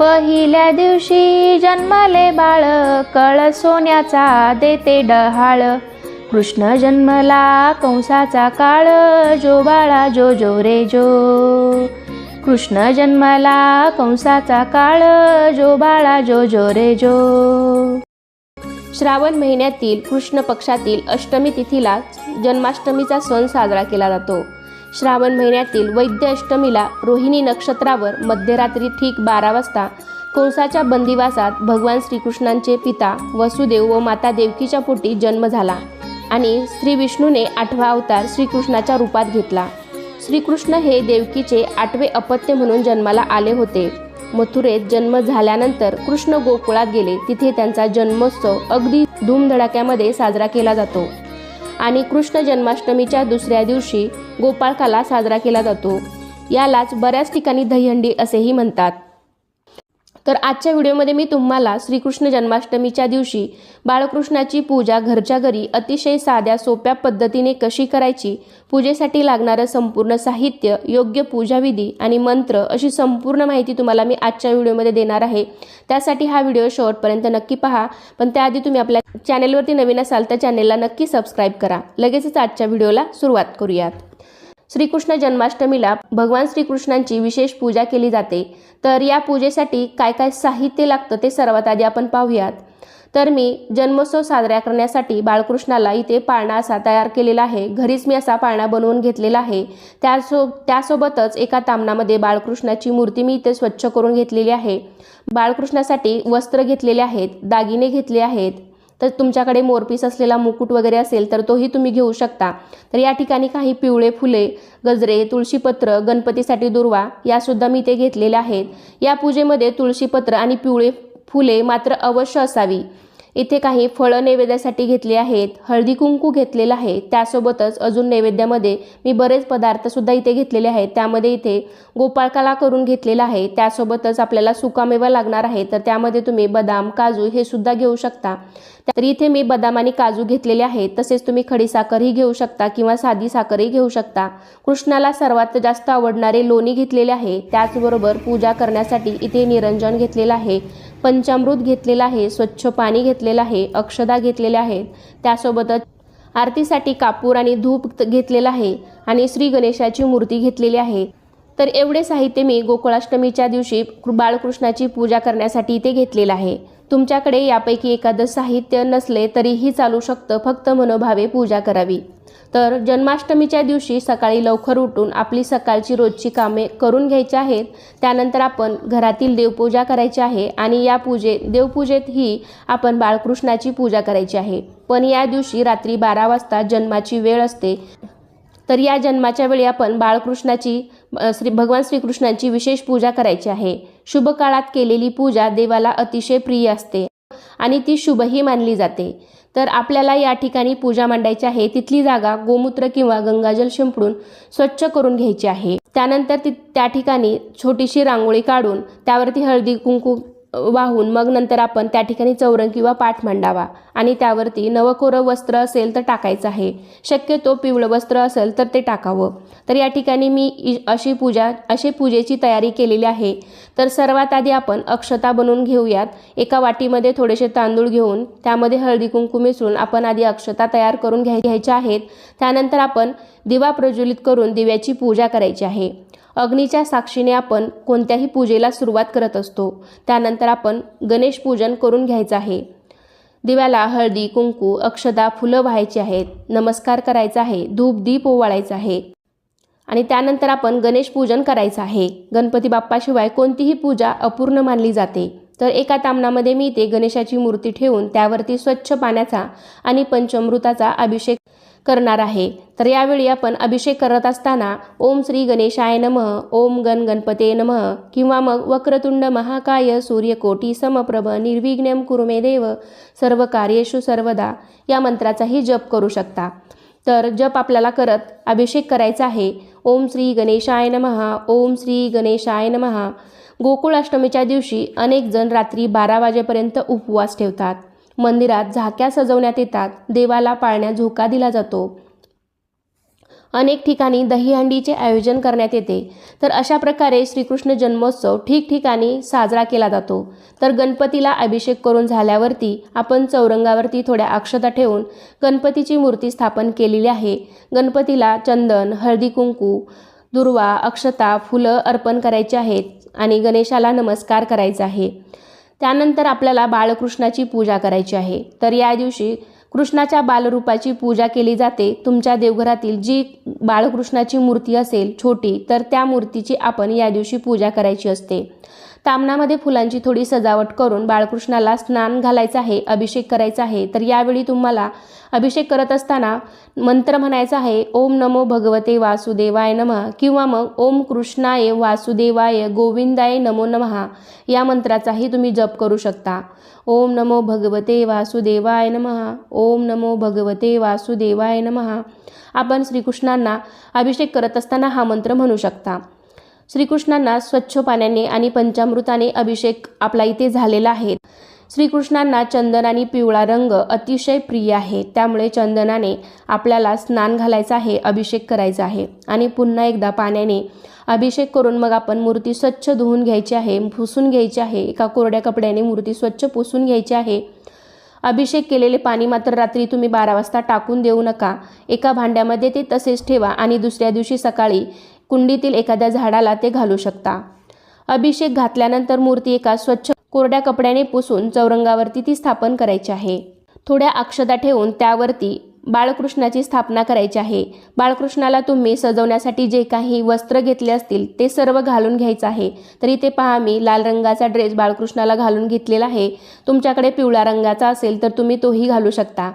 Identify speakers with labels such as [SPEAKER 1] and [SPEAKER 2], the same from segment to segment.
[SPEAKER 1] पहिल्या दिवशी जन्मले बाळ कळ सोन्याचा देते डहाळ. कृष्ण जन्मला कंसाचा काळ जो बाळा जो जो रे जो. कृष्ण जन्मला कंसाचा काळ जो बाळा जो जो रे जो. श्रावण महिन्यातील कृष्ण पक्षातील अष्टमी तिथीला जन्माष्टमीचा सण साजरा केला जातो. श्रावण महिन्यातील वैद्य अष्टमीला रोहिणी नक्षत्रावर मध्यरात्री ठीक बारा वाजता कोळसाच्या बंदिवासात भगवान श्रीकृष्णांचे पिता वसुदेव व माता देवकीच्या पोटी जन्म झाला आणि श्री विष्णूने आठवा अवतार श्रीकृष्णाच्या रूपात घेतला. श्रीकृष्ण हे देवकीचे आठवे अपत्य म्हणून जन्माला आले होते. मथुरेत जन्म झाल्यानंतर कृष्ण गोकुळात गेले. तिथे त्यांचा जन्मोत्सव अगदी धूमधडाक्यामध्ये साजरा केला जातो. आणि कृष्ण जन्माष्टमीच्या दुसऱ्या दिवशी गोपाळकाला साजरा केला जातो. यालाच बऱ्याच ठिकाणी दहीहंडी असेही म्हणतात. तर आजच्या व्हिडिओमध्ये मी तुम्हाला श्रीकृष्ण जन्माष्टमीच्या दिवशी बाळकृष्णाची पूजा घरच्या घरी अतिशय साध्या सोप्या पद्धतीने कशी करायची पूजेसाठी लागणारं संपूर्ण साहित्य योग्य पूजाविधी आणि मंत्र अशी संपूर्ण माहिती तुम्हाला मी आजच्या व्हिडिओमध्ये देणार आहे. त्यासाठी हा व्हिडिओ शेवटपर्यंत नक्की पहा. पण त्याआधी तुम्ही आपल्या चॅनेलवरती नवीन असाल तर चॅनेलला नक्की सबस्क्राईब करा. लगेचच आजच्या व्हिडिओला सुरुवात करूयात. श्रीकृष्ण जन्माष्टमीला भगवान श्रीकृष्णांची विशेष पूजा केली जाते. तर या पूजेसाठी काय काय साहित्य लागतं ते सर्वात आधी आपण पाहूयात. तर मी जन्मोत्सव साजरा करण्यासाठी बाळकृष्णाला इथे पाळणा असा तयार केलेला आहे. घरीच मी असा पाळणा बनवून घेतलेला आहे. त्यासो त्यासोबतच एका तामणामध्ये बाळकृष्णाची मूर्ती मी इथे स्वच्छ करून घेतलेली आहे. बाळकृष्णासाठी वस्त्र घेतलेले आहेत दागिने घेतले आहेत तर तुमच्याकडे मोरपीस असलेला मुकुट वगैरे असेल तर तोही तुम्ही घेऊ शकता. तर या ठिकाणी काही पिवळे फुले गजरे तुळशीपत्र गणपतीसाठी दुर्वा यासुद्धा मी ते घेतलेल्या आहेत. या पूजेमध्ये तुळशीपत्र आणि पिवळे फुले मात्र अवश्य असावी. इथे काही फळं नैवेद्यासाठी घेतले आहेत हळदी कुंकू घेतलेलं आहे. त्यासोबतच अजून नैवेद्यामध्ये मी बरेच पदार्थसुद्धा इथे घेतलेले आहेत. त्यामध्ये इथे गोपाळकाला करून घेतलेला आहे. त्यासोबतच आपल्याला सुकामेवा लागणार आहे. तर त्यामध्ये तुम्ही बदाम काजू हे सुद्धा घेऊ शकता. तर इथे मी बदाम आणि काजू घेतलेले आहेत तसेच तुम्ही खडी साखरही घेऊ शकता किंवा साधी साखरही घेऊ शकता. कृष्णाला सर्वात जास्त आवडणारे लोणी घेतलेले आहे. त्याचबरोबर पूजा करण्यासाठी इथे निरंजन घेतलेलं आहे. पंचामृत घेतलेलं आहे स्वच्छ पाणी घेतलेलं आहे अक्षदा घेतलेल्या आहेत. त्यासोबतच आरतीसाठी कापूर आणि धूप घेतलेलं आहे आणि श्री गणेशाची मूर्ती घेतलेली आहे. तर एवढे साहित्य मी गोकुळाष्टमीच्या दिवशी बाळकृष्णाची पूजा करण्यासाठी इथे घेतलेलं आहे. तुमच्याकडे यापैकी एखादं साहित्य नसले तरीही चालू शकतं फक्त मनोभावे पूजा करावी. तर जन्माष्टमीच्या दिवशी सकाळी लवकर उठून आपली सकाळची रोजची कामे करून घ्यायची आहेत. त्यानंतर आपण घरातील देवपूजा करायची आहे आणि या पूजे देवपूजेतही आपण बाळकृष्णाची पूजा करायची आहे. पण या दिवशी रात्री बारा वाजता जन्माची वेळ असते. तर या जन्माच्या वेळी आपण बाळकृष्णाची श्री भगवान श्रीकृष्णांची विशेष पूजा करायची आहे. शुभ काळात केलेली पूजा देवाला अतिशय प्रिय असते. आणि ती शुभही मानली जाते. तर आपल्याला या ठिकाणी पूजा मांडायची आहे. तिथली जागा गोमूत्र किंवा गंगाजल शिंपडून स्वच्छ करून घ्यायची आहे. त्यानंतर ती त्या ठिकाणी छोटीशी रांगोळी काढून त्यावरती हळदी कुंकू वाहून मग नंतर आपण त्या ठिकाणी चौरंग किंवा पाठ मांडावा. आणि त्यावरती नवकोरं वस्त्र असेल तर टाकायचं आहे. शक्यतो पिवळं वस्त्र असेल तर ते टाकावं. तर या ठिकाणी मी अशी पूजा अशी पूजेची तयारी केलेली आहे. तर सर्वात आधी आपण अक्षता बनवून घेऊयात. एका वाटीमध्ये थोडेसे तांदूळ घेऊन त्यामध्ये हळदी कुंकू मिसळून आपण आधी अक्षता तयार करून घ्याय घ्यायच्या आहेत. त्यानंतर आपण दिवा प्रज्वलित करून दिव्याची पूजा करायची आहे. अग्नीच्या साक्षीने आपण कोणत्याही पूजेला सुरुवात करत असतो. त्यानंतर आपण गणेश पूजन करून घ्यायचं आहे. दिव्याला हळदी कुंकू अक्षदा फुलं व्हायची आहेत. नमस्कार करायचा आहे. धूप दीप ओवाळायचा आहे. आणि त्यानंतर आपण गणेश पूजन करायचं आहे. गणपती बाप्पाशिवाय कोणतीही पूजा अपूर्ण मानली जाते. तर एका तामणामध्ये मी ते गणेशाची मूर्ती ठेवून त्यावरती स्वच्छ पाण्याचा आणि पंचमृताचा अभिषेक करणार आहे. तर यावेळी आपण अभिषेक करत असताना ओम श्री गणेशाय नमः ओम गण गणपते नमः किंवा मग वक्रतुंड महाकाय सूर्यकोटी समप्रभ निर्विघ्नम कुरुमे देव सर्व कार्येषु सर्वदा या मंत्राचाही जप करू शकता. तर जप आपल्याला करत अभिषेक करायचा आहे. ओम श्री गणेशाय नमः ओम श्री गणेशाय नमः. गोकुळाष्टमीच्या दिवशी अनेक जण रात्री बारा वाजेपर्यंत उपवास ठेवतात. मंदिरात झाक्या सजवण्यात येतात. देवाला पाळण्यात झोका दिला जातो. अनेक ठिकाणी दहीहंडीचे आयोजन करण्यात येते. तर अशा प्रकारे श्रीकृष्ण जन्मोत्सव ठिकठिकाणी साजरा केला जातो. तर गणपतीला अभिषेक करून झाल्यावरती आपण चौरंगावरती थोड्या अक्षता ठेवून गणपतीची मूर्ती स्थापन केलेली आहे. गणपतीला चंदन हळदी कुंकू दुर्वा अक्षता फुलं अर्पण करायची आहेत आणि गणेशाला नमस्कार करायचा आहे. त्यानंतर आपल्याला बाळकृष्णाची पूजा करायची आहे. तर या दिवशी कृष्णाच्या बालरूपाची पूजा केली जाते. तुमच्या देवघरातील जी बाळकृष्णाची मूर्ती असेल छोटी तर त्या मूर्तीची आपण या दिवशी पूजा करायची असते. तामणामध्ये फुलांची थोडी सजावट करून बाळकृष्णाला स्नान घालायचं आहे अभिषेक करायचा आहे. तर यावेळी तुम्हाला अभिषेक करत असताना मंत्र म्हणायचा आहे ओम नमो भगवते वासुदेवाय नमः किंवा मग ओम कृष्णाय वासुदेवाय गोविंदाय नमो नमः या मंत्राचाही तुम्ही जप करू शकता. ओम नमो भगवते वासुदेवाय नमः ओम नमो भगवते वासुदेवाय नमः आपण श्रीकृष्णांना अभिषेक करत असताना हा मंत्र म्हणू शकता. श्रीकृष्णांना स्वच्छ पाण्याने आणि पंचामृताने अभिषेक आपला इथे झालेला आहे. श्रीकृष्णांना चंदन आणि पिवळा रंग अतिशय प्रिय आहे. त्यामुळे चंदनाने आपल्याला स्नान घालायचं आहे अभिषेक करायचा आहे. आणि पुन्हा एकदा पाण्याने अभिषेक करून मग आपण मूर्ती स्वच्छ धुवून घ्यायची आहे पुसून घ्यायची आहे एका कोरड्या कपड्याने मूर्ती स्वच्छ पुसून घ्यायची आहे. अभिषेक केलेले पाणी मात्र रात्री तुम्ही बारा वाजता टाकून देऊ नका. एका भांड्यामध्ये ते तसेच ठेवा आणि दुसऱ्या दिवशी सकाळी कुंडीतील एखाद्या झाडाला ते घालू शकता. अभिषेक घातल्यानंतर मूर्ती एका स्वच्छ कोरड्या कपड्याने पुसून चौरंगावरती ती स्थापन करायची आहे. थोड्या अक्षता ठेवून त्यावरती बाळकृष्णाची स्थापना करायची आहे. बाळकृष्णाला तुम्ही सजवण्यासाठी जे काही वस्त्र घेतले असतील ते सर्व घालून घ्यायचं आहे. तर इथे पहा मी लाल रंगाचा ड्रेस बाळकृष्णाला घालून घेतलेला आहे. तुमच्याकडे पिवळ्या रंगाचा असेल तर तुम्ही तोही घालू शकता.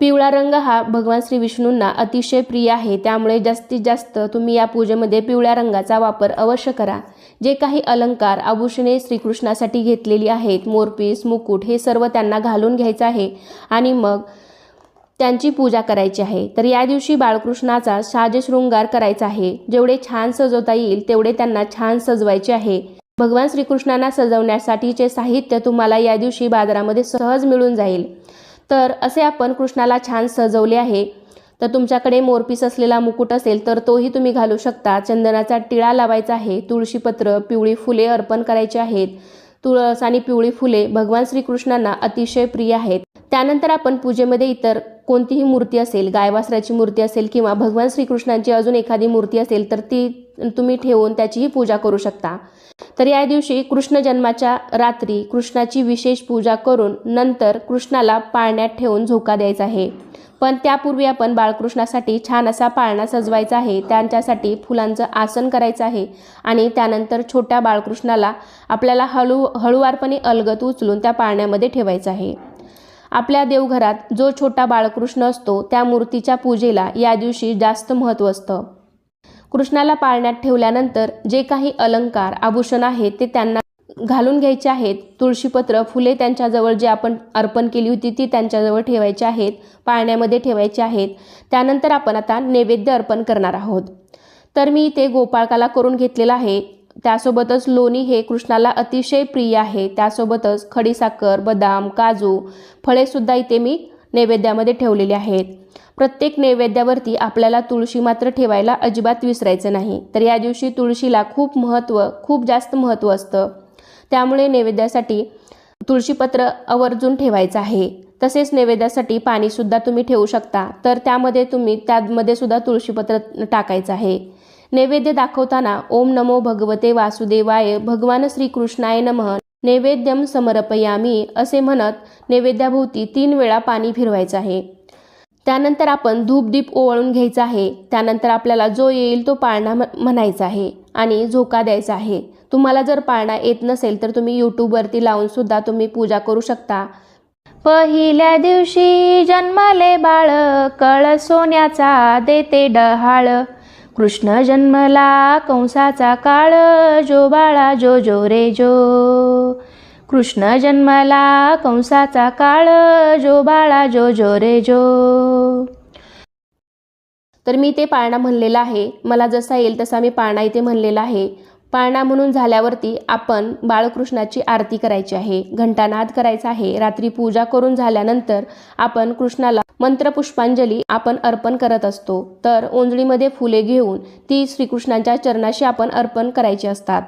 [SPEAKER 1] पिवळा रंग हा भगवान श्री विष्णूंना अतिशय प्रिय आहे. त्यामुळे जास्तीत जास्त तुम्ही या पूजेमध्ये पिवळ्या रंगाचा वापर अवश्य करा. जे काही अलंकार आभूषणे श्रीकृष्णासाठी घेतलेली आहेत मोरपीस मुकुट हे सर्व त्यांना घालून घ्यायचं आहे आणि मग त्यांची पूजा करायची आहे. तर या दिवशी बाळकृष्णाचा साजशृंगार करायचा आहे. जेवढे छान सजवता येईल तेवढे त्यांना छान सजवायचे आहे. भगवान श्रीकृष्णांना सजवण्यासाठीचे साहित्य तुम्हाला या दिवशी बाजारामध्ये सहज मिळून जाईल. तर असे आपण कृष्णाला छान सजवले आहे. तर तुमच्याकडे मोरपीस असलेला मुकुट असेल तर तोही तुम्ही घालू शकता. चंदनाचा टिळा लावायचा आहे तुळशीपत्र पिवळी फुले अर्पण करायची आहेत. तुळस आणि पिवळी फुले भगवान श्रीकृष्णांना अतिशय प्रिय आहेत. त्यानंतर आपण पूजेमध्ये इतर कोणतीही मूर्ती असेल गायवासराची मूर्ती असेल किंवा भगवान श्रीकृष्णांची अजून एखादी मूर्ती असेल तर ती तुम्ही ठेवून त्याचीही पूजा करू शकता. तर या दिवशी कृष्ण जन्माच्या रात्री कृष्णाची विशेष पूजा करून नंतर कृष्णाला पाळण्यात ठेवून झोका द्यायचा आहे. पण त्यापूर्वी आपण बाळकृष्णासाठी छान असा पाळणा सजवायचा आहे. त्यांच्यासाठी फुलांचं आसन करायचं आहे आणि त्यानंतर छोट्या बाळकृष्णाला आपल्याला हळू हळुवारपणे अलगत उचलून त्या पाळण्यामध्ये ठेवायचं आहे. आपल्या देवघरात जो छोटा बाळकृष्ण असतो त्या मूर्तीच्या पूजेला या दिवशी जास्त महत्त्व असतं. कृष्णाला पाळण्यात ठेवल्यानंतर जे काही अलंकार आभूषण आहेत ते त्यांना घालून घ्यायचे आहेत. तुळशीपत्र फुले त्यांच्याजवळ जे आपण अर्पण केली होती ती त्यांच्याजवळ ठेवायची आहेत पाळण्यामध्ये ठेवायचे आहेत. त्यानंतर आपण आता नैवेद्य अर्पण करणार आहोत. तर मी ते गोपाळकाला करून घेतलेलं आहे. त्यासोबतच लोणी हे कृष्णाला अतिशय प्रिय आहे. त्यासोबतच खडीसाखर बदाम काजू फळेसुद्धा इथे मी नैवेद्यामध्ये ठेवलेले आहेत. प्रत्येक नैवेद्यावरती आपल्याला तुळशी मात्र ठेवायला अजिबात विसरायचं नाही. तर या दिवशी तुळशीला खूप महत्त्व खूप जास्त महत्त्व असतं. त्यामुळे नैवेद्यासाठी तुळशीपत्र आवर्जून ठेवायचं आहे. तसेच नैवेद्यासाठी पाणीसुद्धा तुम्ही ठेवू शकता. तर त्यामध्ये तुम्ही त्यामध्ये सुद्धा तुळशीपत्र टाकायचं आहे. नैवेद्य दाखवताना ओम नमो भगवते वासुदेवाय भगवान श्रीकृष्णाय नमः. नैवेद्यम समर्पयामी असे म्हणत नैवेद्याभोवती तीन वेळा पाणी फिरवायचं आहे. त्यानंतर आपण धूपदीप ओवाळून घ्यायचा आहे. त्यानंतर आपल्याला जो येईल तो पाळणा म्हणायचा आहे आणि झोका द्यायचा आहे. तुम्हाला जर पाळणा येत नसेल तर तुम्ही यूट्यूबवरती लावून सुद्धा तुम्ही पूजा करू शकता. पहिल्या दिवशी जन्मले बाळ कळ सोन्याचा देते डहाळ. कृष्ण जन्मला कंसाचा काळ जो बाळा जो जो रे जो. कृष्ण जन्मला कंसाचा काळ जो बाळा जो जो रे जो. तर मी ते पाळणा म्हणलेला आहे. मला जसा येईल तसा मी पाळणा इथे म्हणलेला आहे. पाळणा म्हणून झाल्यावरती आपण बाळकृष्णाची आरती करायची आहे. घंटानाद करायचा आहे. रात्री पूजा करून झाल्यानंतर आपण कृष्णाला मंत्रपुष्पांजली आपण अर्पण करत असतो. तर ओंजळीमध्ये फुले घेऊन ती श्रीकृष्णांच्या चरणाशी आपण अर्पण करायची असतात.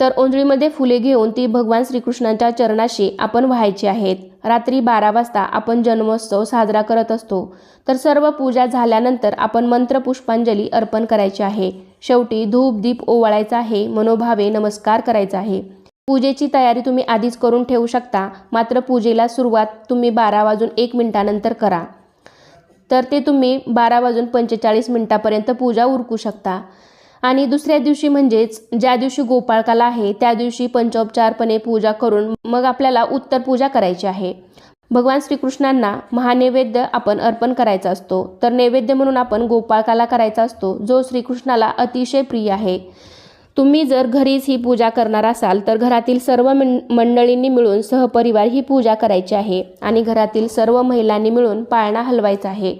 [SPEAKER 1] तर ओंजळीमध्ये फुले घेऊन ती भगवान श्रीकृष्णांच्या चरणाशी आपण व्हायची आहेत. रात्री बारा वाजता आपण जन्मोत्सव साजरा करत असतो. तर सर्व पूजा झाल्यानंतर आपण मंत्रपुष्पांजली अर्पण करायची आहे. शेवटी धूप दीप ओवाळायचा आहे मनोभावे नमस्कार करायचा आहे. पूजेची तयारी तुम्ही आधीच करून ठेवू शकता मात्र पूजेला सुरुवात तुम्ही बारा वाजून एक मिनिटानंतर करा. तर ते तुम्ही बारा वाजून पंचेचाळीस मिनिटापर्यंत पूजा उरकू शकता. आणि दुसऱ्या दिवशी म्हणजेच ज्या दिवशी गोपाळकाला आहे त्या दिवशी पंचोपचारपणे पूजा करून मग आपल्याला उत्तर पूजा करायची आहे. भगवान श्रीकृष्णांना महानैवेद्य आपण अर्पण करायचा असतो. तर नैवेद्य म्हणून आपण गोपाळकाला करायचा असतो जो श्रीकृष्णाला अतिशय प्रिय आहे. तुम्ही जर घरीच ही पूजा करणार असाल तर घरातील सर्व मंडळींनी मिळून सहपरिवार ही पूजा करायची आहे आणि घरातील सर्व महिलांनी मिळून पाळणा हलवायचा आहे.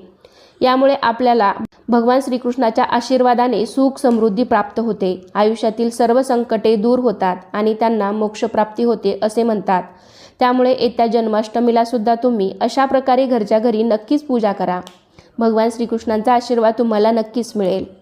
[SPEAKER 1] यामुळे आपल्याला भगवान श्रीकृष्णाच्या आशीर्वादाने सुख समृद्धी प्राप्त होते. आयुष्यातील सर्व संकटे दूर होतात आणि त्यांना मोक्षप्राप्ती होते असे म्हणतात. त्यामुळे येत्या जन्माष्टमीला सुद्धा तुम्ही अशा प्रकारे घरच्या घरी नक्कीच पूजा करा. भगवान श्रीकृष्णांचा आशीर्वाद तुम्हाला नक्कीच मिळेल.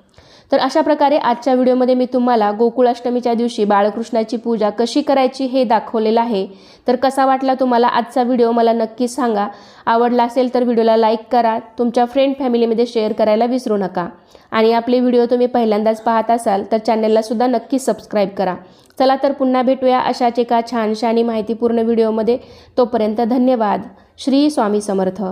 [SPEAKER 1] तर अशा प्रकारे आजच्या व्हिडिओमध्ये मी तुम्हाला गोकुळाष्टमीच्या दिवशी बाळकृष्णाची पूजा कशी करायची हे दाखवलेलं आहे. तर कसा वाटला तुम्हाला आजचा व्हिडिओ मला नक्कीच सांगा. आवडला असेल तर व्हिडिओला लाईक करा. तुमच्या फ्रेंड फॅमिलीमध्ये शेअर करायला विसरू नका. आणि आपले व्हिडिओ तुम्ही पहिल्यांदाच पाहत असाल तर चॅनललासुद्धा नक्कीच सबस्क्राईब करा. चला तर पुन्हा भेटूया अशाच एका छानशा आणि माहितीपूर्ण व्हिडिओमध्ये. तोपर्यंत धन्यवाद. श्री स्वामी समर्थ.